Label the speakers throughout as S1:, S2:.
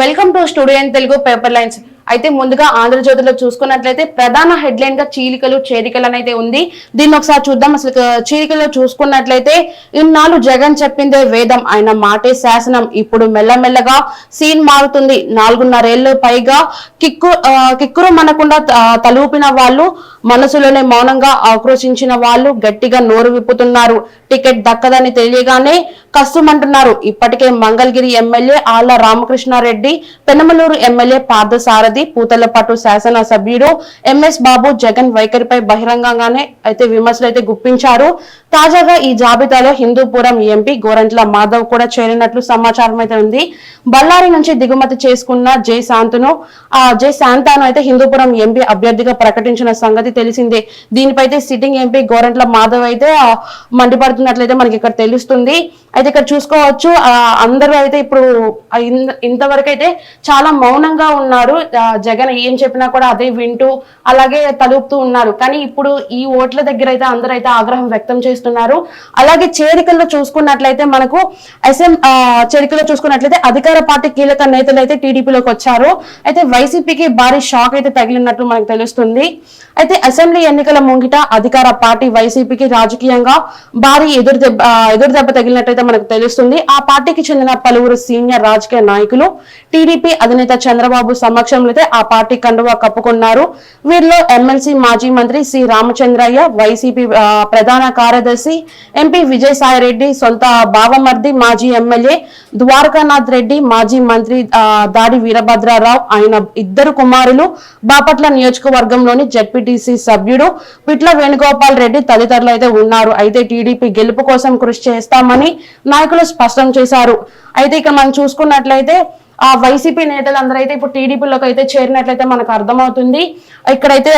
S1: Welcome to studio and Telugu paper lines. అయితే ముందుగా ఆంధ్రజ్యోతిలో చూసుకున్నట్లయితే ప్రధాన హెడ్లైన్గా చీలికలు చేరికలు అనేది ఉంది. దీన్ని ఒకసారి చూద్దాం. అసలు చీలికలో చూసుకున్నట్లయితే ఇన్నాళ్ళు జగన్ చెప్పిందే వేదం. ఆయన మాటే శాసనం. ఇప్పుడు మెల్లమెల్లగా సీన్ మారుతుంది. నాలుగున్నరేళ్ళు పైగా కిక్కు కిక్కురు మనకుండా తలూపిన వాళ్ళు మనసులోనే మౌనంగా ఆక్రోశించిన వాళ్ళు గట్టిగా నోరు విప్పుతున్నారు. టికెట్ దక్కదని తెలియగానే కష్టమంటున్నారు ఇప్పటికే మంగళగిరి ఎమ్మెల్యే ఆళ్ళ రామకృష్ణారెడ్డి పెనమలూరు ఎమ్మెల్యే పార్థసార పార్థసారథి పూతలపాటు శాసన సభ్యుడు ఎంఎస్ బాబు జగన్ వైఖరిపై బహిరంగంగానే అయితే విమర్శలు అయితే గుప్పించారు. తాజాగా ఈ జాబితాలో హిందూపురం ఎంపీ గోరంట్ల మాధవ్ కూడా చేరినట్లు సమాచారం అయితే ఉంది. బళ్ళారి నుంచి దిగుమతి చేసుకున్న జై శాంతును ఆ జై శాంతాను అయితే హిందూపురం ఎంపీ అభ్యర్థిగా ప్రకటించిన సంగతి తెలిసిందే. దీనిపై అయితే సిట్టింగ్ ఎంపీ గోరంట్ల మాధవ్ అయితే మండిపడుతున్నట్లయితే మనకి ఇక్కడ తెలుస్తుంది. అయితే ఇక్కడ చూసుకోవచ్చు ఆ, అందరూ అయితే ఇప్పుడు ఇంతవరకు అయితే చాలా మౌనంగా ఉన్నారు. జగన్ ఏం చెప్పినా కూడా అదే వింటూ అలాగే తలుపుతూ ఉన్నారు. కానీ ఇప్పుడు ఈ ఓట్ల దగ్గర అయితే అందరూ అయితే ఆగ్రహం వ్యక్తం చేస్తున్నారు. అలాగే చేరికల్లో చూసుకున్నట్లయితే మనకు అసెం చేరికల్లో చూసుకున్నట్లయితే అధికార పార్టీ కీలక నేతలు అయితే టీడీపీలోకి వచ్చారు. అయితే వైసీపీకి భారీ షాక్ అయితే తగిలినట్లు మనకు తెలుస్తుంది. అయితే అసెంబ్లీ ఎన్నికల ముంగిట అధికార పార్టీ వైసీపీకి రాజకీయంగా భారీ ఎదురు దెబ్బ ఎదురు దెబ్బ తగిలినట్టయితే మనకు తెలుస్తుంది. ఆ పార్టీకి చెందిన పలువురు సీనియర్ రాజకీయ నాయకులు టీడీపీ అధినేత చంద్రబాబు సమక్షంలో అయితే ఆ పార్టీ కండువా కప్పుకున్నారు. వీరిలో ఎమ్మెల్సీ మాజీ మంత్రి సి రామచంద్రయ్య వైసీపీ ప్రధాన కార్యదర్శి ఎంపీ విజయసాయి రెడ్డి సొంత బావమర్ది మాజీ ఎమ్మెల్యే ద్వారకానాథ్ రెడ్డి మాజీ మంత్రి దాడి వీరభద్రారావు ఆయన ఇద్దరు కుమారులు బాపట్ల నియోజకవర్గంలోని జడ్పీటీసీ సభ్యుడు పిట్ల వేణుగోపాల్ రెడ్డి తదితరులు అయితే ఉన్నారు. అయితే టీడీపీ గెలుపు కోసం కృషి చేస్తామని నాయకులు స్పష్టం చేశారు. అయితే ఇక మనం చూసుకున్నట్లయితే ఆ వైసీపీ నేతలందరూ అయితే ఇప్పుడు టీడీపీలోకి అయితే చేరినట్లయితే మనకు అర్థమవుతుంది. ఇక్కడైతే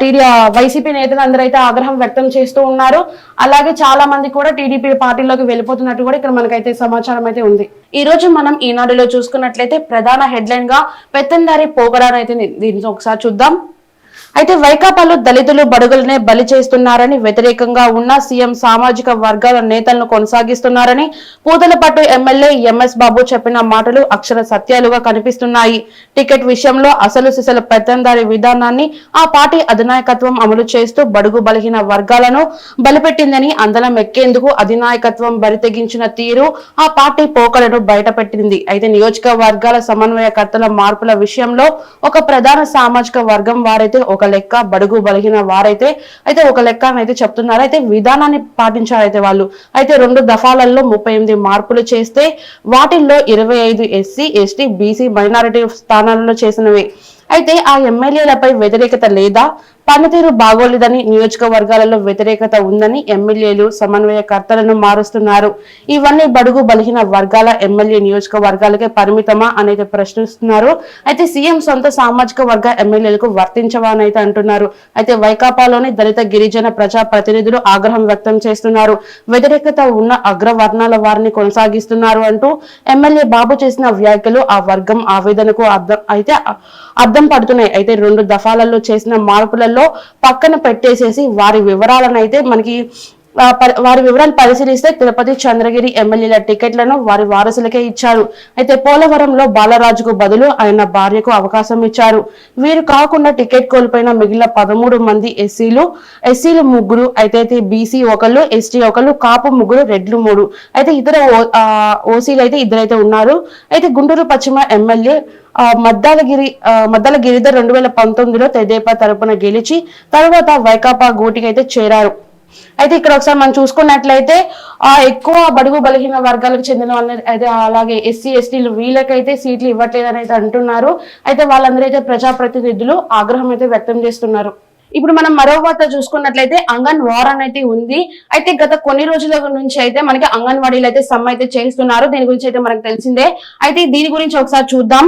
S1: టీడీ వైసీపీ నేతలందరూ అయితే ఆగ్రహం వ్యక్తం చేస్తూ ఉన్నారు. అలాగే చాలా మంది కూడా టీడీపీ పార్టీలోకి వెళ్ళిపోతున్నట్టు కూడా ఇక్కడ మనకైతే సమాచారం అయితే ఉంది. ఈ రోజు మనం ఈనాడులో చూసుకున్నట్లయితే ప్రధాన హెడ్లైన్గా పెత్తందారి పోకడాన్ని అయితే దీన్ని ఒకసారి చూద్దాం. అయితే వైకాపాలో దళితులు బడుగులనే బలి చేస్తున్నారని వ్యతిరేకంగా ఉన్న సీఎం సామాజిక వర్గాల నేతలను కొనసాగిస్తున్నారని పూతలపట్టు ఎమ్మెల్యే ఎంఎస్ బాబు చెప్పిన మాటలు అక్షర సత్యాలుగా కనిపిస్తున్నాయి. టికెట్ విషయంలో అసలు సిసలు పెత్తందారి విధానాన్ని ఆ పార్టీ అధినాయకత్వం అమలు చేస్తూ బడుగు బలహీన వర్గాలను బలిపెట్టిందని అందలం ఎక్కేందుకు అధినాయకత్వం బరితెగించిన తీరు ఆ పార్టీ పోకలను బయటపెట్టింది. అయితే నియోజకవర్గాల సమన్వయకర్తల మార్పుల విషయంలో ఒక ప్రధాన సామాజిక వర్గం వారైతే ఒక లెక్క బడుగు బలిగిన వారైతే అయితే ఒక లెక్క అయితే చెప్తున్నారు. అయితే విధానాన్ని పాటించారు అయితే వాళ్ళు. అయితే రెండు దఫాలలో ముప్పై ఎనిమిది మార్పులు చేస్తే వాటిల్లో ఇరవై ఐదు ఎస్సీ ఎస్టీ బీసీ మైనారిటీ స్థానాలలో చేసినవి. అయితే ఆ ఎమ్మెల్యేలపై వ్యతిరేకత లేదా పనితీరు బాగోలేదని నియోజకవర్గాలలో వ్యతిరేకత ఉందని ఎమ్మెల్యేలు సమన్వయకర్తలను మారుస్తున్నారు. ఇవన్నీ బడుగు బలహీన వర్గాల ఎమ్మెల్యే నియోజకవర్గాలకే పరిమితమా అనేది ప్రశ్నిస్తున్నారు. అయితే సీఎం సొంత సామాజిక వర్గ ఎమ్మెల్యేలకు వర్తించవా అయితే అంటున్నారు. అయితే వైకాపాలోని దళిత గిరిజన ప్రజా ప్రతినిధులు ఆగ్రహం వ్యక్తం చేస్తున్నారు. వ్యతిరేకత ఉన్న అగ్రవర్ణాల వారిని కొనసాగిస్తున్నారు అంటూ ఎమ్మెల్యే బాబు చేసిన వ్యాఖ్యలు ఆ వర్గం ఆవేదనకు అర్థం అయితే అర్థం పడుతున్నాయి. అయితే రెండు దఫాలలో చేసిన మార్పులలో పక్కన పెట్టేసేసి వారి వివరాలను అయితే మనకి వారి వివరాలు పరిశీలిస్తే తిరుపతి చంద్రగిరి ఎమ్మెల్యేల టికెట్లను వారి వారసులకే ఇచ్చారు. అయితే పోలవరంలో బాలరాజుకు బదులు ఆయన భార్యకు అవకాశం ఇచ్చారు. వీరు కాకుండా టికెట్ కోల్పోయిన మిగిలిన పదమూడు మంది ఎస్సీలు ఎస్సీలు ముగ్గురు అయితే బీసీ ఒకళ్ళు ఎస్టీ ఒకళ్ళు కాపు ముగ్గురు రెడ్లు మూడు. అయితే ఇతర ఓసీలు అయితే ఇద్దరైతే ఉన్నారు. అయితే గుంటూరు పశ్చిమ ఎమ్మెల్యే ఆ, మద్దాలగిరి ఆ, మద్దాల గిరిధర్ రెండు వేల పంతొమ్మిదిలో తెదేపా తరపున గెలిచి తర్వాత వైకాపా గూటికి అయితే చేరారు. అయితే ఇక్కడ ఒకసారి మనం చూసుకున్నట్లయితే ఆ ఎక్కువ బడుగు బలహీన వర్గాలకు చెందిన వాళ్ళని అయితే అలాగే ఎస్సీ ఎస్టీలు వీళ్ళకైతే సీట్లు ఇవ్వట్లేదని అయితే అంటున్నారు. అయితే వాళ్ళందరూ అయితే ప్రజాప్రతినిధులు ఆగ్రహం అయితే వ్యక్తం చేస్తున్నారు. ఇప్పుడు మనం మరో వార్త చూసుకున్నట్లయితే అంగన్ అనేది అయితే ఉంది. అయితే గత కొన్ని రోజుల నుంచి అయితే మనకి అంగన్వాడీలు అయితే సమ్మె అయితే చేస్తున్నారు. దీని గురించి అయితే మనకు తెలిసిందే. అయితే దీని గురించి ఒకసారి చూద్దాం.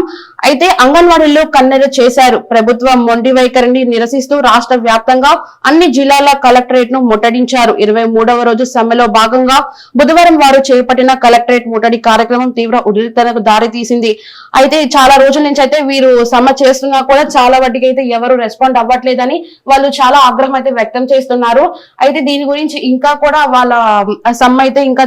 S1: అయితే అంగన్వాడీల్లో కన్నెర చేశారు. ప్రభుత్వం మొండి వైఖరిని నిరసిస్తూ రాష్ట్ర వ్యాప్తంగా అన్ని జిల్లాల కలెక్టరేట్ను ముట్టడించారు. ఇరవై మూడవ రోజు సమ్మెలో భాగంగా బుధవారం వారు చేపట్టిన కలెక్టరేట్ ముట్టడి కార్యక్రమం తీవ్ర ఉద్రిక్తతకు దారి తీసింది. అయితే చాలా రోజుల నుంచి అయితే వీరు సమ్మె చేస్తున్నా కూడా చాలా వాటికి అయితే ఎవరు రెస్పాండ్ అవ్వట్లేదని వాళ్ళు చాలా ఆగ్రహం అయితే వ్యక్తం చేస్తున్నారు. అయితే దీని గురించి ఇంకా కూడా వాళ్ళ సమ్మె అయితే ఇంకా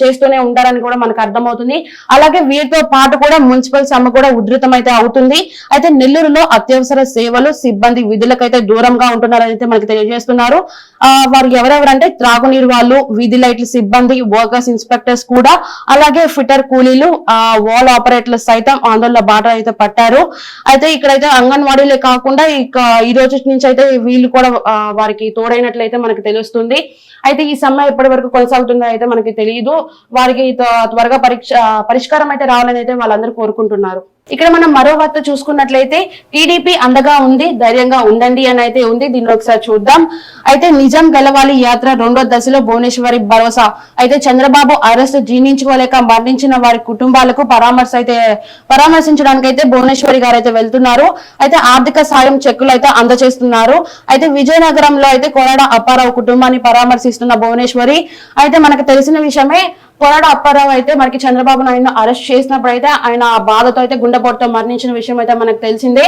S1: చేస్తూనే ఉంటారని కూడా మనకు అర్థమవుతుంది. అలాగే వీరితో పాటు కూడా మున్సిపల్ సమ్మె కూడా ఉధృతం అయితే అవుతుంది. అయితే నెల్లూరులో అత్యవసర సేవలు సిబ్బంది విధులకైతే దూరంగా ఉంటున్నారని అయితే మనకి తెలియజేస్తున్నారు. ఆ, వారు ఎవరెవరంటే త్రాగునీరు వాళ్ళు వీధి లైట్ల సిబ్బంది వర్కర్స్ ఇన్స్పెక్టర్స్ కూడా అలాగే ఫిటర్ కూలీలు ఆ వాల్ ఆపరేటర్లు సైతం ఆందోళన బాట అయితే పట్టారు. అయితే ఇక్కడైతే అంగన్వాడీలే కాకుండా ఇక ఈ రోజు నుంచి అయితే వీళ్ళు కూడా వారికి తోడైనట్లయితే మనకు తెలుస్తుంది. అయితే ఈ సమ్మె ఎప్పటి వరకు కొనసాగుతుందో అయితే మనకి తెలియదు వారికి త్వరగా పరీక్ష పరిష్కారం అయితే రావాలని అయితే వాళ్ళందరూ కోరుకుంటున్నారు. ఇక్కడ మనం మరో వార్త చూసుకున్నట్లయితే టీడీపీ అండగా ఉంది ధైర్యంగా ఉండండి అని అయితే ఉంది. దీన్ని ఒకసారి చూద్దాం. అయితే నిజం గెలవాలి యాత్ర రెండో దశలో భువనేశ్వరి భరోసా. అయితే చంద్రబాబు అరెస్ట్ జీర్ణించుకోలేక మరణించిన వారి కుటుంబాలకు పరామర్శ అయితే పరామర్శించడానికి అయితే భువనేశ్వరి గారు అయితే వెళ్తున్నారు. అయితే ఆర్థిక సాయం చెక్కులు అయితే అందజేస్తున్నారు. అయితే విజయనగరంలో అయితే కొరడ అప్పారావు కుటుంబాన్ని పరామర్శిస్తున్న భువనేశ్వరి. అయితే మనకు తెలిసిన విషయమే కొరడ అప్పారావు అయితే మనకి చంద్రబాబు నాయుడు అరెస్ట్ చేసినప్పుడు అయితే ఆయన ఆ బాధతో అయితే గుండెపోటుతో మరణించిన విషయం అయితే మనకు తెలిసిందే.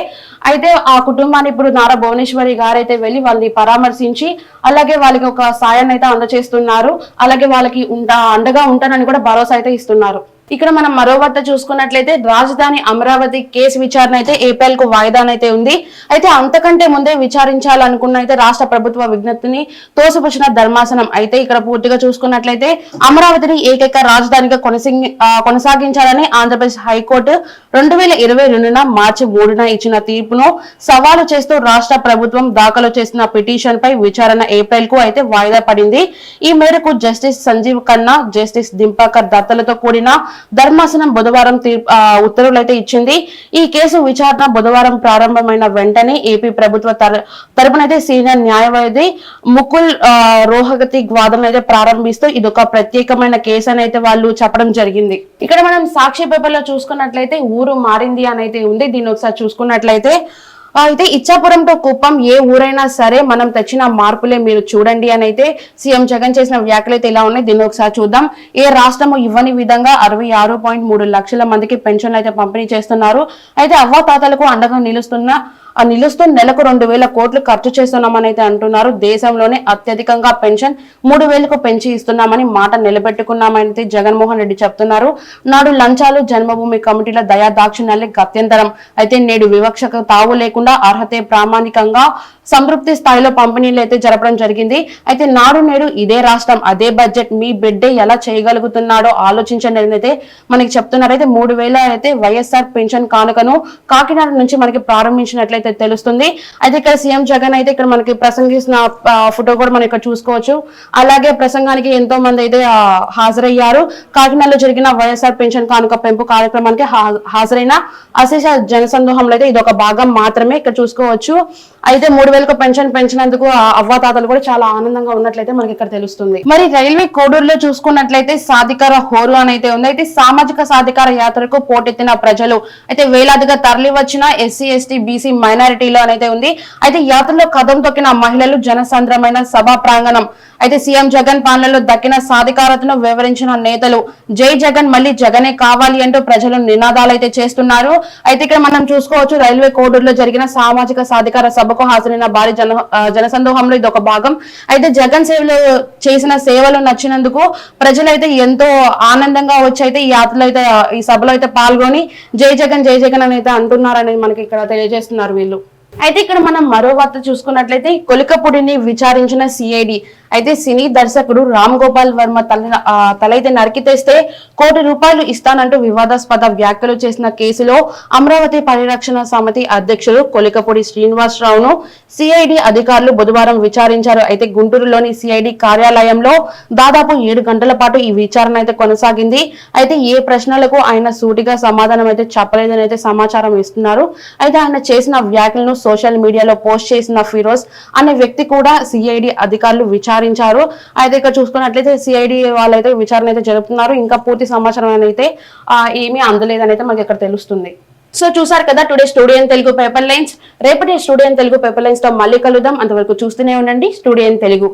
S1: అయితే ఆ కుటుంబాన్ని ఇప్పుడు నారా భువనేశ్వరి గారు అయితే వెళ్ళి వాళ్ళని పరామర్శించి అలాగే వాళ్ళకి ఒక సాయాన్ని అయితే అందజేస్తున్నారు అలాగే వాళ్ళకి ఉంటా అండగా ఉంటానని కూడా భరోసా అయితే ఇస్తున్నారు. ఇక్కడ మనం మరో వార్త చూసుకున్నట్లయితే రాజధాని అమరావతి కేసు విచారణ అయితే ఏప్రిల్కు వాయిదానైతే ఉంది. అయితే అంతకంటే ముందే విచారించాలనుకున్న అయితే రాష్ట్ర ప్రభుత్వ విజ్ఞప్తిని తోసిపుచ్చిన ధర్మాసనం అయితే ఇక్కడ పూర్తిగా చూసుకున్నట్లయితే అమరావతిని ఏకైక రాజధానిగా కొనసాగి కొనసాగించాలని ఆంధ్రప్రదేశ్ హైకోర్టు రెండు వేల ఇరవై రెండున మార్చి మూడున ఇచ్చిన తీర్పును సవాలు చేస్తూ రాష్ట్ర ప్రభుత్వం దాఖలు చేసిన పిటిషన్ పై విచారణ ఏప్రిల్కు అయితే వాయిదా పడింది. ఈ మేరకు జస్టిస్ సంజీవ్ ఖన్నా జస్టిస్ దింపాకర్ దత్తలతో కూడిన ధర్మాసనం బుధవారం తీర్పు ఉత్తర్వులు అయితే ఇచ్చింది. ఈ కేసు విచారణ బుధవారం ప్రారంభమైన వెంటనే ఏపీ ప్రభుత్వ తర- తరపునైతే సీనియర్ న్యాయవాది ముకుల్ రోహగతి వాదన అయితే ప్రారంభిస్తూ ఇది ఒక ప్రత్యేకమైన కేసు అని అయితే వాళ్ళు చెప్పడం జరిగింది. ఇక్కడ మనం సాక్షి పేపర్లో చూసుకున్నట్లయితే ఊరు మారింది అని అయితే ఉంది. దీన్ని ఒకసారి చూసుకున్నట్లయితే అయితే ఇచ్చాపురంతో కుప్పం ఏ ఊరైనా సరే మనం తెచ్చిన మార్పులే మీరు చూడండి అని అయితే సీఎం జగన్ చేసిన వ్యాఖ్యలు అయితే ఇలా ఉన్నాయి. దీన్ని ఒకసారి చూద్దాం. ఏ రాష్ట్రము ఇవ్వని విధంగా అరవై ఆరు పాయింట్ మూడు లక్షల మందికి పెన్షన్లు అయితే పంపిణీ చేస్తున్నారు. అయితే అవ్వాతాతలకు అండగా నిలుస్తున్న ఆ నిలుస్తూ నెలకు రెండు వేల కోట్లు ఖర్చు చేస్తున్నామని అయితే అంటున్నారు. దేశంలోనే అత్యధికంగా పెన్షన్ మూడు వేలకు పెంచి ఇస్తున్నామని మాట నిలబెట్టుకున్నామని అయితే జగన్మోహన్ రెడ్డి చెప్తున్నారు. నాడు లంచాలు జన్మభూమి కమిటీల దయా దాక్షిణ్యాలే గత్యంతరం. అయితే నేడు వివక్షకు తావు లేకుండా అర్హతే ప్రామాణికంగా సంతృప్తి స్థాయిలో పంపిణీలు అయితే జరపడం జరిగింది. అయితే నాడు నేడు ఇదే రాష్ట్రం అదే బడ్జెట్ మీ బిడ్డే ఎలా చేయగలుగుతున్నాడో ఆలోచించండి అని అయితే మనకి చెప్తున్నారు. అయితే మూడు వేల అయితే వైఎస్ఆర్ పెన్షన్ కానుకను కాకినాడ నుంచి మనకి ప్రారంభించినట్లయితే తెలుస్తుంది. అయితే ఇక్కడ సీఎం జగన్ అయితే ఇక్కడ మనకి ప్రసంగిస్తున్న ఫోటో కూడా మనం ఇక్కడ చూసుకోవచ్చు. అలాగే ప్రసంగానికి ఎంతో మంది అయితే హాజరయ్యారు. కాకినాడలో జరిగిన వైఎస్ఆర్ పెన్షన్ కానుక పెంపు కార్యక్రమానికి హా- హాజరైన అశేష జనసందోహంలో అయితే ఇది ఒక భాగం మాత్రమే ఇక్కడ చూసుకోవచ్చు. అయితే మూడు వేలకు పెన్షన్ పెంచినందుకు ఆ అవ్వాతాతలు కూడా చాలా ఆనందంగా ఉన్నట్లయితే మనకి ఇక్కడ తెలుస్తుంది. మరి రైల్వే కోడూరులో చూసుకున్నట్లయితే సాధికార హోరు అని అయితే ఉంది. అయితే సామాజిక సాధికార యాత్రకు పోటెత్తిన ప్రజలు అయితే వేలాదిగా తరలి వచ్చిన ఎస్సీ ఎస్టీ బీసీ మైనారిటీలో అనైతే ఉంది. అయితే యాత్రలో కథం తొక్కిన మహిళలు జనసంద్రమైన సభా ప్రాంగణం. అయితే సీఎం జగన్ పాలనలో దక్కిన సాధికారతను వివరించిన నేతలు జై జగన్ మళ్ళీ జగనే కావాలి అంటూ ప్రజలు నినాదాలు అయితే చేస్తున్నారు. అయితే ఇక్కడ మనం చూసుకోవచ్చు రైల్వే కోడూరులో జరిగిన సామాజిక సాధికార సభ సభకు హాజరైన భారీ జన జనసందోహంలో ఇది ఒక భాగం. అయితే జగన్ సేవలు చేసిన సేవలు నచ్చినందుకు ప్రజలైతే ఎంతో ఆనందంగా వచ్చి అయితే ఈ యాత్రలో అయితే ఈ సభలో అయితే పాల్గొని జై జగన్ జై జగన్ అని అయితే అంటున్నారని మనకి ఇక్కడ తెలియజేస్తున్నారు వీళ్ళు. అయితే ఇక్కడ మనం మరో వార్త చూసుకున్నట్లయితే కొలికపూడిని విచారించిన సిఐడి అయితే సినీ దర్శకుడు రామ్ గోపాల్ వర్మ తల తలైతే నరికి కోటి రూపాయలు ఇస్తానంటూ వివాదాస్పద వ్యాఖ్యలు చేసిన కేసులో అమరావతి పరిరక్షణ సమితి అధ్యక్షుడు కొలికపూడి శ్రీనివాసరావును సిఐడి అధికారులు బుధవారం విచారించారు. అయితే గుంటూరులోని సిఐడి కార్యాలయంలో దాదాపు ఏడు గంటల పాటు ఈ విచారణ అయితే కొనసాగింది. అయితే ఏ ప్రశ్నలకు ఆయన సూటిగా సమాధానం అయితే చెప్పలేదని అయితే సమాచారం ఇస్తున్నారు. అయితే ఆయన చేసిన వ్యాఖ్యలను సోషల్ మీడియాలో పోస్ట్ చేసిన ఫిరోజ్ అనే వ్యక్తి కూడా సిఐడి అధికారులు విచారించారు. అయితే ఇక్కడ చూసుకున్నట్లయితే సిఐడి వాళ్ళైతే విచారణ అయితే జరుపుతున్నారు. ఇంకా పూర్తి సమాచారం అయితే ఏమీ అందలేదని అయితే మనకి ఇక్కడ తెలుస్తుంది. సో చూసారు కదా today studio Telugu paper lines రేపటి స్టూడియో తెలుగు పేపర్ లైన్స్తో మళ్ళీ కలుద్దాం. అంతవరకు చూస్తూనే ఉండండి. స్టూడియో తెలుగు